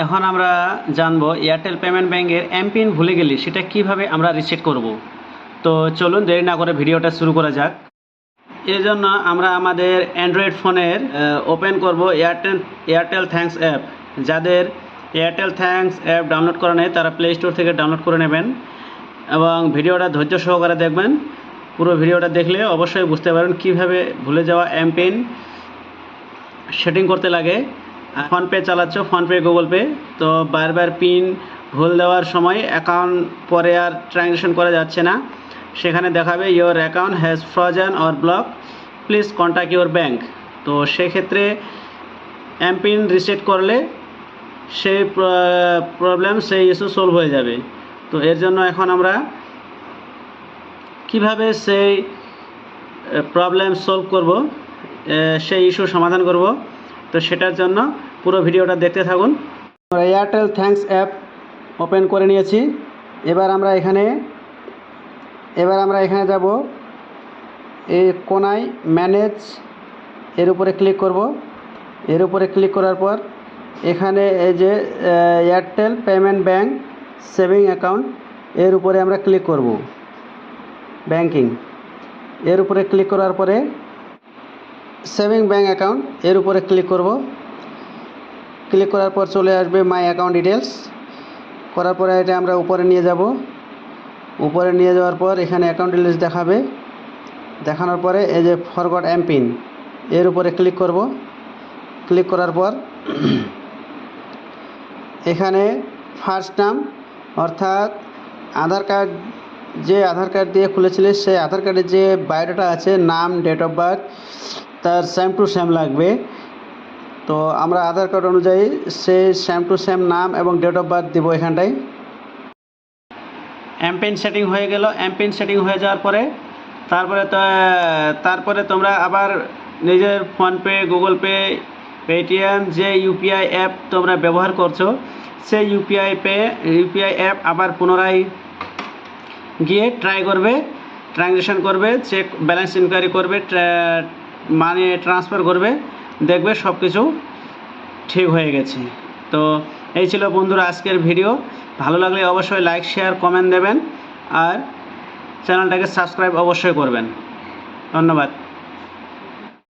এখন আমরা জানব এয়ারটেল পেমেন্ট ব্যাঙ্কের এমপিন ভুলে গেলে, সেটা কীভাবে আমরা রিসেট করব? তো চলুন দেরি না করে ভিডিওটা শুরু করা যাক। জন্য আমরা আমাদের অ্যান্ড্রয়েড ফোনের ওপেন করব এয়ারটেল এয়ারটেল থ্যাঙ্কস অ্যাপ যাদের এয়ারটেল থ্যাঙ্কস অ্যাপ ডাউনলোড করা নেই, তারা প্লে স্টোর থেকে ডাউনলোড করে নেবেন এবং ভিডিওটা ধৈর্য সহকারে দেখবেন। পুরো ভিডিওটা দেখলে অবশ্যই বুঝতে পারবেন কীভাবে ভুলে যাওয়া এমপিন সেটিং করতে লাগে। ফোনপে চালাচ্ছ ফোনপে গুগল পে। তো বারবার পিন ভুল দেওয়ার সময় অ্যাকাউন্ট পরে আর ট্রানজ্যাকশন করা যাচ্ছে না। সেখানে দেখাবে your account has frozen or block please contact your bank তো সেক্ষেত্রে এমপিন রিসেট করলে সেই প্রবলেম সেই ইস্যু সলভ হয়ে যাবে। তো এর জন্য এখন আমরা কীভাবে সেই প্রবলেম সলভ করব সেই ইস্যু সমাধান করব? তো সেটার জন্য পুরো ভিডিওটা দেখতে থাকুন। এয়ারটেল থ্যাঙ্কস অ্যাপ ওপেন করে নিয়েছি। এবার আমরা এখানে, এবার আমরা এখানে যাব। এই কোনায় ম্যানেজ এর উপরে ক্লিক করব। এর উপরে ক্লিক করার পর এখানে এই যে Airtel payment bank saving account এর উপরে আমরা ক্লিক করব। ব্যাংকিং এর উপরে ক্লিক করার পরে সেভিং ব্যাঙ্ক অ্যাকাউন্ট এর উপরে ক্লিক করব। ক্লিক করার পর চলে আসবে মাই অ্যাকাউন্ট ডিটেলস করার পরে এটা আমরা উপরে নিয়ে যাব। উপরে নিয়ে যাওয়ার পর এখানে অ্যাকাউন্ট ডিটেলস দেখাবে। দেখানোর পরে এই যে ফরগট এমপিন এর উপরে ক্লিক করব। ক্লিক করার পর এখানে ফার্স্ট নাম অর্থাৎ আধার কার্ড যে আধার কার্ড দিয়ে খুলেছিলে, সেই আধার কার্ডের যে বায়োডাটা আছে, নাম ডেট অফ বার্থ তার সেম টু সেম লাগবে। তো আমরা আধার কার্ড অনুযায়ী সে সেম টু সেম নাম এবং ডেট অফ বার্থ দেবো এখানটায়। এমপিন সেটিং হয়ে গেল। এমপিন সেটিং হয়ে যাওয়ার পরে তারপরে তারপরে তোমরা আবার নিজের ফোনপে গুগল পে পেটিএম যে ইউপিআই অ্যাপ তোমরা ব্যবহার করছ, সেই ইউপিআই পে ইউপিআই অ্যাপ আবার পুনরায় গিয়ে ট্রাই করবে ট্রানজ্যাকশন করবে চেক ব্যালেন্স ইনকোয়ারি করবে মানি ট্রান্সফার করবে দেখবে সব কিছু ঠিক হয়ে গেছে। তো এই ছিল বন্ধুরা আজকের ভিডিও। ভালো লাগলে অবশ্যই লাইক শেয়ার কমেন্ট দেবেন। আর চ্যানেলটাকে সাবস্ক্রাইব অবশ্যই করবেন। ধন্যবাদ।